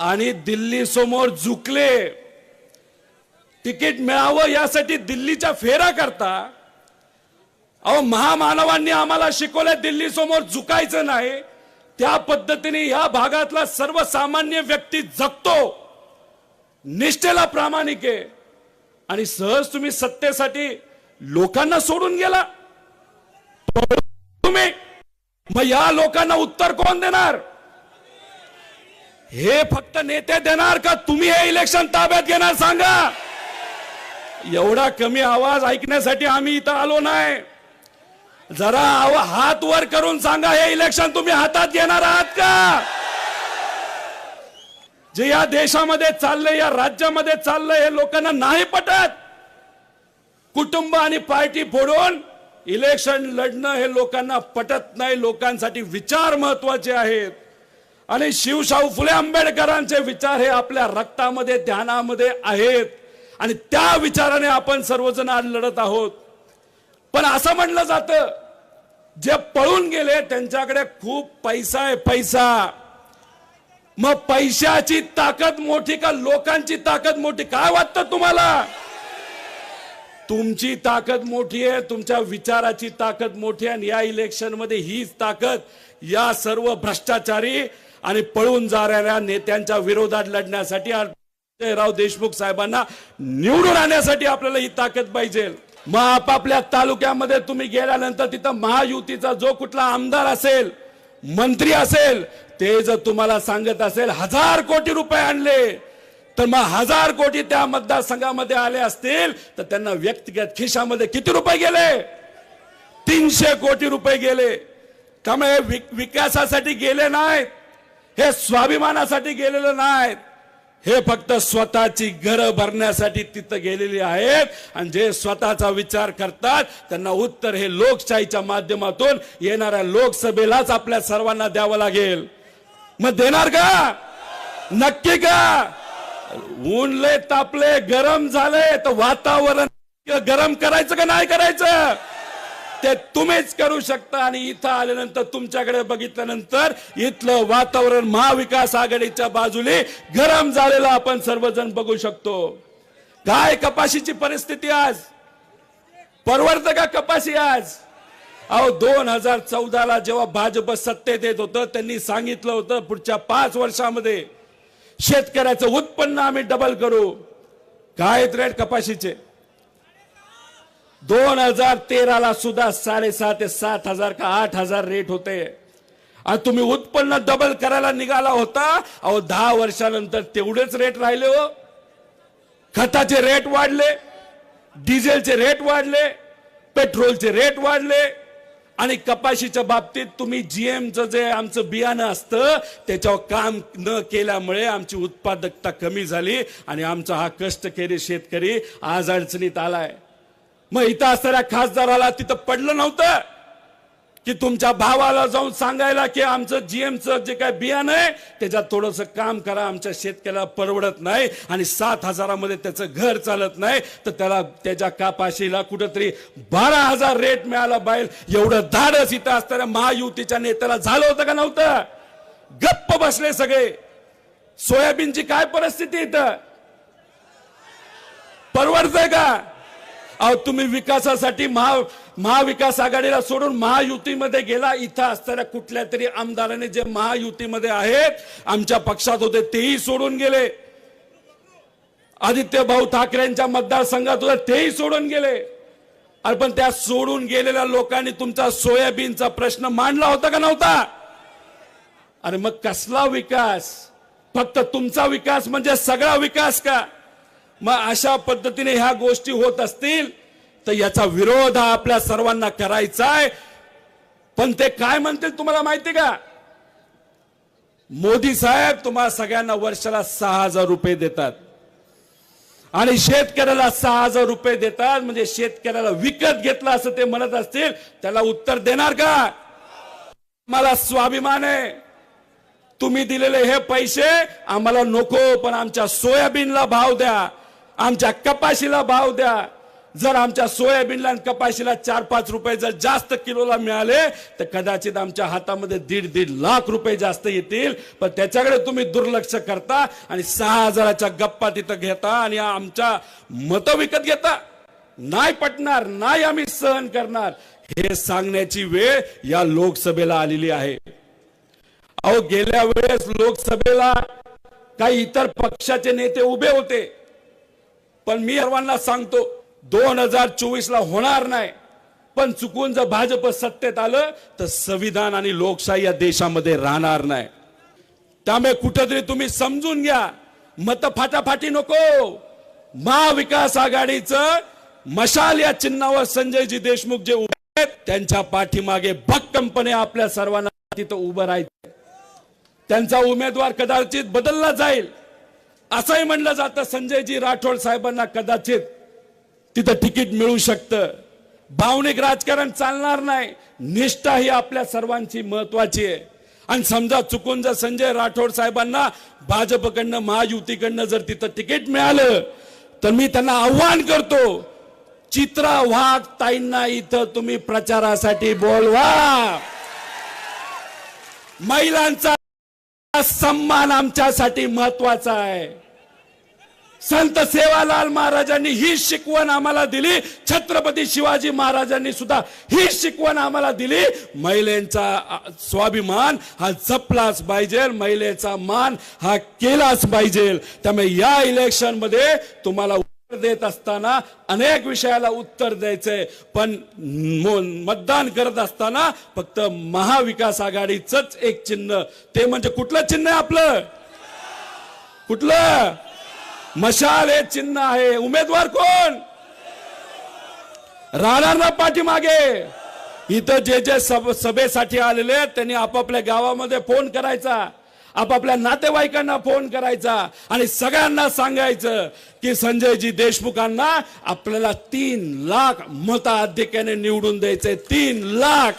आणि दिल्ली समोर झुकले. तिकीट मिळावं यासाठी दिल्लीच्या फेरा करता. अहो महामानवांनी आम्हाला शिकवलं दिल्ली समोर झुकायचं नाही. त्या पद्धतीने या भागातला सर्वसामान्य व्यक्ती जगतो. निष्ठेला प्रामाणिक आहे. आणि सहज तुम्ही सत्तेसाठी लोकांना सोडून गेला. तुम्ही. मग या लोकांना उत्तर कोण देणार? हे फक्त नेते देणार का? तुम्ही हे इलेक्शन ताब्यात घेणार सांगा. एवढा कमी आवाज ऐकण्यासाठी आम्ही इथं आलो नाही. जरा हात वर करून सांगा हे इलेक्शन तुम्ही हातात घेणार आहात का? जे या देशामध्ये चाललंय या राज्यामध्ये चाललंय हे लोकांना नाही पटत. कुटुंब आणि पार्टी फोडून इलेक्शन लढणं हे लोकांना पटत नाही. लोकांसाठी विचार महत्त्वाचे आहेत. आणि शिवशाहू फुले आंबेडकरांचे विचार हे आपल्या रक्तामध्ये ध्यानामध्ये आहेत. आणि त्या विचाराने आपण सर्वजण आज लढत आहोत. पण असं म्हणलं जातं जे पळून गेले त्यांच्याकडे खूप पैसा आहे पैसा. मग पैशाची ताकद मोठी का लोकांची ताकद मोठी? काय वाटतं तुम्हाला? तुमची ताकद मोठी आहे तुमच्या विचाराची ताकद मोठी आहे आणि या इलेक्शनमध्ये हीच ताकद या सर्व भ्रष्टाचारी आणि पळून जाणाऱ्या नेत्यांच्या विरोधात लढण्यासाठी राव देशमुख साहेबांना निवडून आणण्यासाठी आपल्याला ही ताकद पाहिजे. मग आपापल्या तालुक्यामध्ये तुम्ही गेल्यानंतर तिथं महायुतीचा जो कुठला आमदार असेल मंत्री असेल ते जर तुम्हाला सांगत असेल हजार कोटी रुपये आणले तर मग हजार कोटी त्या मतदारसंघामध्ये आले असतील तर त्यांना व्यक्तिगत खिशामध्ये किती रुपये गेले? तीनशे कोटी रुपये गेले. त्यामुळे विकासासाठी गेले नाहीत. हे स्वाभिमानासाठी गेलेलं नाहीत. हे फक्त स्वतःची घरं भरण्यासाठी तिथं गेलेली आहेत. आणि जे स्वतःचा विचार करतात त्यांना उत्तर हे लोकशाहीच्या माध्यमातून येणाऱ्या लोकसभेलाच आपल्या सर्वांना द्यावं लागेल. मग देणार का? नक्की का? ऊनले तापले गरम झाले तर वातावरण गरम करायचं का नाही करायचं? ते तुम्हीच करू शकता. आणि इथं आल्यानंतर तुमच्याकडे बघितल्यानंतर इथलं वातावरण महाविकास आघाडीच्या बाजूने गरम झालेलं आपण सर्वजण बघू शकतो. काय कपाशीची परिस्थिती आज? परवडतं का कपाशी आज? अहो दोन हजार चौदाला जेव्हा भाजप सत्तेत येत होतं त्यांनी सांगितलं होतं पुढच्या पाच वर्षामध्ये शेतकऱ्याचं उत्पन्न आम्ही डबल करू. काय रेट कपाशीचे? दोन हजार तेराला सुद्धा साडेसहा ते सात हजार का आठ हजार रेट होते. आणि तुम्ही उत्पन्न डबल करायला निघाला होता अहो दहा वर्षानंतर तेवढेच रेट राहिले हो. खताचे रेट वाढले डिझेलचे रेट वाढले पेट्रोलचे रेट वाढले. आणि कपाशीच्या बाबतीत तुम्ही जीएमचं जे आमचं बियाणं असतं त्याच्यावर काम न केल्यामुळे आमची उत्पादकता कमी झाली आणि आमचा हा कष्टकरी शेतकरी आज अडचणीत आलाय. मग इथं असणाऱ्या खासदाराला तिथं पडलं नव्हतं की तुमच्या भावाला जाऊन सांगायला की आमचं जीएमचं जे काय बियाणं आहे त्याच्यात थोडंसं काम करा आमच्या शेतकऱ्याला परवडत नाही आणि सात हजारामध्ये त्याचं घर चालत नाही तर त्याला त्याच्या कापाशीला कुठंतरी बारा हजार रेट मिळाला पाहिजे एवढं धाडस इथं असणाऱ्या महायुतीच्या नेत्याला झालं होतं का नव्हतं? गप्प बसले सगळे. सोयाबीनची काय परिस्थिती इथं? परवडतंय का? अहो तुम्ही विकासासाठी महा महाविकास आघाडीला सोडून महायुतीमध्ये गेला. इथं असणाऱ्या कुठल्या तरी आमदाराने जे महायुतीमध्ये आहेत आमच्या पक्षात होते तेही सोडून गेले. आदित्य भाऊ ठाकरेंच्या मतदारसंघात होते तेही सोडून गेले. अरे पण त्या सोडून गेलेल्या लोकांनी तुमचा सोयाबीनचा प्रश्न मांडला होता का नव्हता? अरे मग कसला विकास? फक्त तुमचा विकास म्हणजे सगळा विकास का? मग अशा पद्धतीने ह्या गोष्टी होत असतील तर याचा विरोध हा आपल्या सर्वांना करायचा आहे. पण ते काय म्हणतील तुम्हाला माहिती का? मोदी साहेब तुम्हाला सगळ्यांना वर्षाला सहा हजार रुपये देतात. आणि शेतकऱ्याला सहा हजार रुपये देतात म्हणजे शेतकऱ्याला विकत घेतला असं ते म्हणत असतील त्याला उत्तर देणार का? मला स्वाभिमान आहे. तुम्ही दिलेले हे पैसे आम्हाला नको पण आमच्या सोयाबीनला भाव द्या. आमच्या कपाशीला भाव द्या. जर आमच्या सोयाबीनला आणि कपाशीला चार पाच रुपये जर जास्त किलोला मिळाले तर कदाचित आमच्या हातामध्ये दीड दीड लाख रुपये जास्त येतील. पण त्याच्याकडे तुम्ही दुर्लक्ष करता आणि सहा हजाराच्या गप्पा तिथं घेता आणि आमच्या मतं विकत घेता. नाही पटणार नाही आम्ही सहन करणार. हे सांगण्याची वेळ या लोकसभेला आलेली आहे. अहो गेल्या वेळेस लोकसभेला काही इतर पक्षाचे नेते उभे होते. पण मी सर्वांना सांगतो दोन हजार चोवीसला होणार नाही. पण चुकून जर भाजप सत्तेत आलं तर संविधान आणि लोकशाही या देशामध्ये राहणार नाही. त्यामुळे कुठंतरी तुम्ही समजून घ्या मत फाटाफाटी नको. महाविकास आघाडीचं मशाल या चिन्हावर संजयजी देशमुख जे उभे आहेत त्यांच्या पाठीमागे भक्कमपणे आपल्या सर्वांना तिथं उभं राहायचं त्यांचा उमेदवार कदाचित बदलला जाईल. असंही म्हणलं जातं संजयजी राठोड साहेबांना कदाचित तिथं तिकीट मिळू शकतं. भावनिक राजकारण चालणार नाही. निष्ठा ही आपल्या सर्वांची महत्वाची आहे. आणि समजा चुकून जर संजय राठोड साहेबांना भाजपकडनं महायुतीकडनं जर तिथं तिकीट मिळालं तर मी त्यांना आव्हान करतो चित्रा वाघ ताईंना इथं तुम्ही प्रचारासाठी बोलवा. महिलांचा सन्मान आमच्यासाठी महत्त्वाचा आहे. संत सेवालाल महाराजांनी ही शिकवण आम्हाला दिली. छत्रपती शिवाजी महाराजांनी सुद्धा ही शिकवण आम्हाला दिली. महिलेचा स्वाभिमान हा जपलाच पाहिजे. महिलेचा मान हा केलाच पाहिजे. त्यामुळे या इलेक्शनमध्ये तुम्हाला उत्तर देत असताना अनेक विषयाला उत्तर द्यायचंय पण मतदान करत असताना फक्त महाविकास आघाडीच एक चिन्ह. ते म्हणजे कुठलं चिन्ह आहे आपलं? कुठलं? मशाल हे चिन्ह आहे. उमेदवार कोण? राहणार ना पाठीमागे. इथं जे जे सब सभेसाठी आलेले आहेत, त्यांनी आपापल्या गावामध्ये फोन करायचा. आपापल्या नातेवाईकांना फोन करायचा. आणि सगळ्यांना सांगायचं की संजयजी देशमुखांना आपल्याला तीन लाख मताधिक्याने निवडून द्यायचे तीन लाख.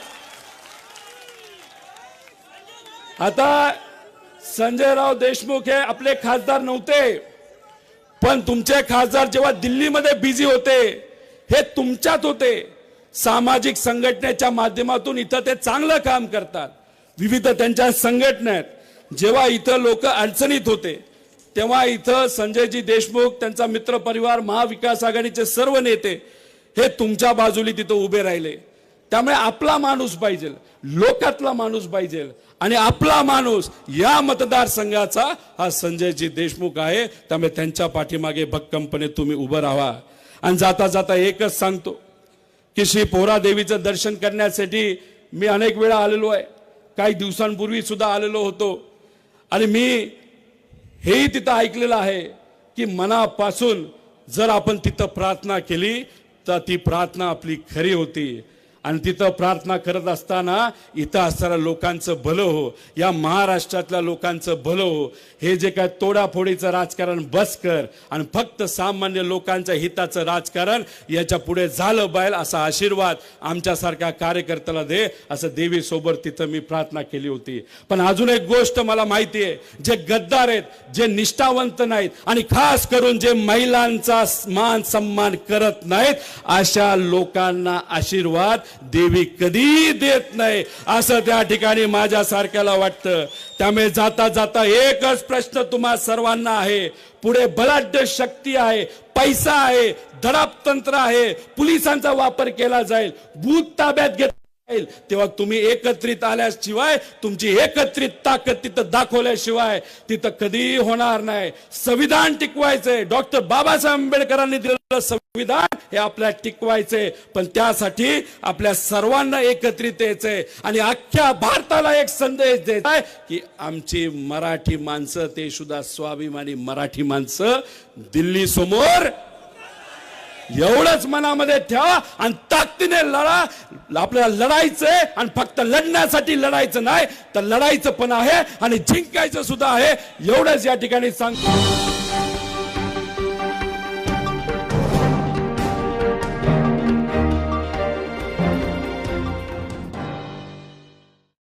आता संजयराव देशमुख हे आपले खासदार नव्हते. पण तुमचे खासदार जेव्हा दिल्लीमध्ये बिझी होते हे तुमच्यात होते. सामाजिक संघटनेच्या माध्यमातून इथं ते चांगलं काम करतात. विविध त्यांच्या संघटना आहेत. जेव्हा इथं लोक अडचणीत होते तेव्हा इथं संजयजी देशमुख त्यांचा मित्र परिवार महाविकास आघाडीचे सर्व नेते हे तुमच्या बाजूली तिथं उभे राहिले. त्यामुळे आपला माणूस पाहिजे लोकातला माणूस पाहिजे. आणि आपला माणूस या मतदारसंघाचा हा संजयजी देशमुख आहे. त्यामुळे त्यांच्या पाठीमागे भक्कमपणे तुम्ही उभं राहा. आणि जाता जाता एकच सांगतो की श्री पोहरा देवीचं दर्शन करण्यासाठी मी अनेक वेळा आलेलो आहे. काही दिवसांपूर्वी सुद्धा आलेलो होतो. आणि मी हेही तिथं ऐकलेलं आहे की मनापासून जर आपण तिथं प्रार्थना केली तर ती प्रार्थना आपली खरी होती. आणि तिथं प्रार्थना करत असताना इथं असणाऱ्या लोकांचं भलं हो या महाराष्ट्रातल्या लोकांचं भलं हो. हे जे काय तोडाफोडीचं राजकारण बस कर आणि फक्त सामान्य लोकांच्या हिताचं राजकारण याच्यापुढे झालं बैल असा आशीर्वाद आमच्यासारख्या कार्यकर्त्याला दे असं देवीसोबत तिथं मी प्रार्थना केली होती. पण अजून एक गोष्ट मला माहिती आहे जे गद्दार आहेत जे निष्ठावंत नाहीत आणि खास करून जे महिलांचा मान सन्मान करत नाहीत अशा लोकांना आशीर्वाद देवी कधी देत नाही. असं त्या ठिकाणी माझ्यासारख्याला वाटतं. त्यामुळे जाता जाता एकच प्रश्न तुम्हा सर्वांना आहे. पुढे बलाढ्य शक्ती आहे पैसा आहे दडाप तंत्र आहे पोलिसांचा वापर केला जाईल. भूत ताब्यात घेत तेव्हा तुम्ही एकत्रित आल्याशिवाय तुमची एकत्रित ताकद तिथं दाखवल्याशिवाय तिथं कधी होणार नाही. संविधान टिकवायचंय. डॉक्टर बाबासाहेब आंबेडकरांनी दिलेलं संविधान हे आपल्याला टिकवायचंय. पण त्यासाठी आपल्या सर्वांना एकत्रित यायचंय. आणि अख्ख्या भारताला एक संदेश द्यायचा आहे की आमची मराठी माणसं ते सुद्धा स्वाभिमानी मराठी माणसं दिल्ली समोर एवढंच मनामध्ये ठेवा आणि ताकदीने लढा. आपल्याला लढायचंय आणि फक्त लढण्यासाठी लढायचं नाही तर लढायचं पण आहे आणि जिंकायचं सुद्धा आहे. एवढंच या ठिकाणी सांगतो.